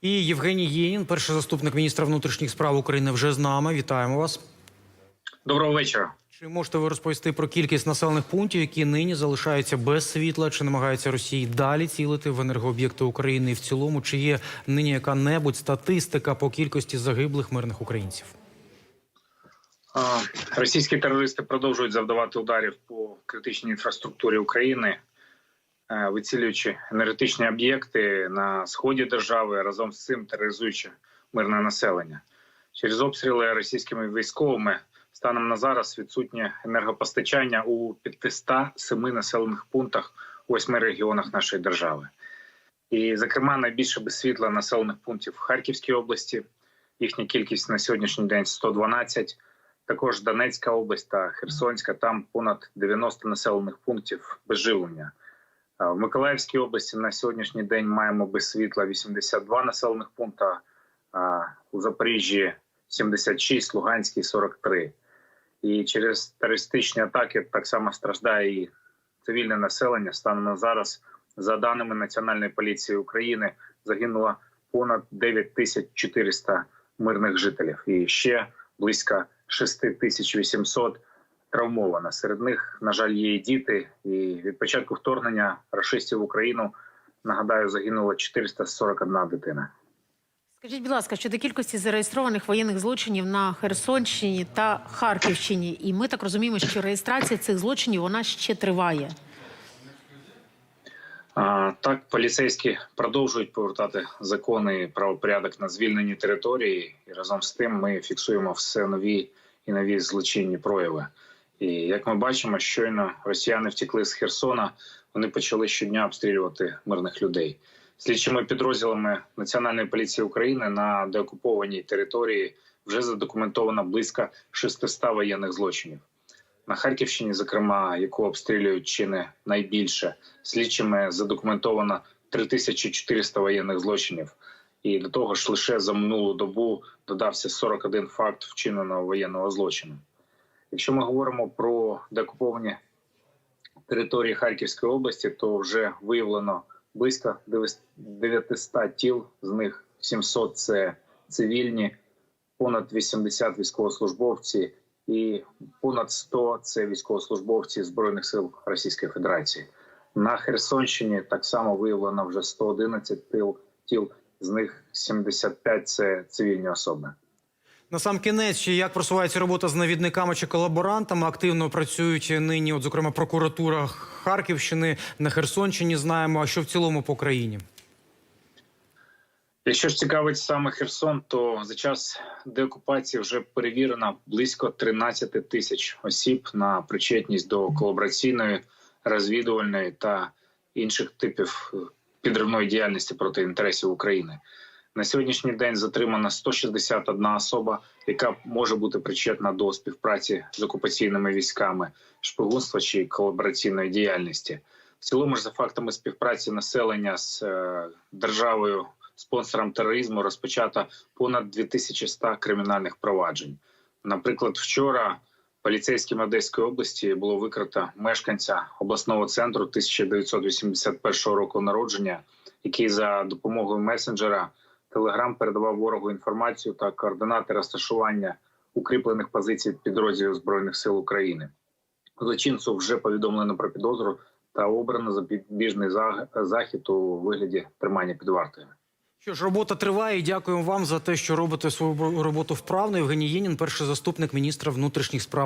І Євгеній Єнін, перший заступник міністра внутрішніх справ України, вже з нами. Вітаємо вас. Доброго вечора. Чи можете ви розповісти про кількість населених пунктів, які нині залишаються без світла? Чи намагається Росії далі цілити в енергооб'єкти України і в цілому? Чи є нині яка-небудь статистика по кількості загиблих мирних українців? Російські терористи продовжують завдавати ударів по критичній інфраструктурі України, вицілюючи енергетичні об'єкти на сході держави, разом з цим тероризуючи мирне населення. Через обстріли російськими військовими станом на зараз відсутнє енергопостачання у 507 населених пунктах у восьми регіонах нашої держави. І, зокрема, найбільше без світла населених пунктів в Харківській області. Їхня кількість на сьогоднішній день 112. Також Донецька область та Херсонська, там понад 90 населених пунктів без живлення. А В Миколаївській області на сьогоднішній день маємо без світла 82 населених пункта, а у Запоріжжі 76, Луганській 43. І через терористичні атаки так само страждає і цивільне населення. Станом на зараз, за даними Національної поліції України, загинуло понад 9400 мирних жителів. І ще близько 6800 травмовано. Серед них, на жаль, є і діти. І від початку вторгнення рашистів в Україну нагадаю загинуло 441 дитина. Скажіть, будь ласка, щодо кількості зареєстрованих воєнних злочинів на Херсонщині та Харківщині, і ми так розуміємо, що реєстрація цих злочинів вона ще триває. А, Так, поліцейські продовжують повертати закони і правопорядок на звільнені території, і разом з тим ми фіксуємо все нові і нові злочинні прояви. І як ми бачимо, щойно росіяни втекли з Херсона, вони почали щодня обстрілювати мирних людей. Слідчими підрозділами Національної поліції України на деокупованій території вже задокументовано близько 600 воєнних злочинів. На Харківщині, зокрема, яку обстрілюють чи не найбільше, слідчими задокументовано 3400 воєнних злочинів. І до того ж, лише за минулу добу додався 41 факт вчиненого воєнного злочину. Якщо ми говоримо про деокуповані території Харківської області, то вже виявлено близько 900 тіл, з них 700 – це цивільні, понад 80 військовослужбовці і понад 100 – це військовослужбовці збройних сил Російської Федерації. На Херсонщині так само виявлено вже 111 тіл, тіл з них 75 – це цивільні особи. На сам кінець, як просувається робота з навідниками чи колаборантами? Активно працюють нині, от зокрема, прокуратура Харківщини на Херсонщині. Знаємо, а що в цілому по країні. Якщо ж цікавить саме Херсон, то за час деокупації вже перевірено близько 13 тисяч осіб на причетність до колабораційної, розвідувальної та інших типів е, підривної діяльності проти інтересів України. На сьогоднішній день затримана 161 особа, яка може бути причетна до співпраці з окупаційними військами, шпигунства чи колабораційної діяльності. В цілому ж за фактами співпраці населення з е, державою спонсором тероризму розпочато понад 2100 кримінальних проваджень. Наприклад, вчора поліцейським Одеської області було викрито мешканця обласного центру 1981 року народження, який за допомогою месенджера Телеграм передавав ворогу інформацію та координати розташування укріплених позицій підрозділів збройних сил України. Злочинцю вже повідомлено про підозру та обрано запобіжний зах- захід у вигляді тримання під вартою. Що ж, робота триває. Дякуємо вам за те, що робите свою роботу вправно. Євгеній Єнін, перший заступник міністра внутрішніх справ.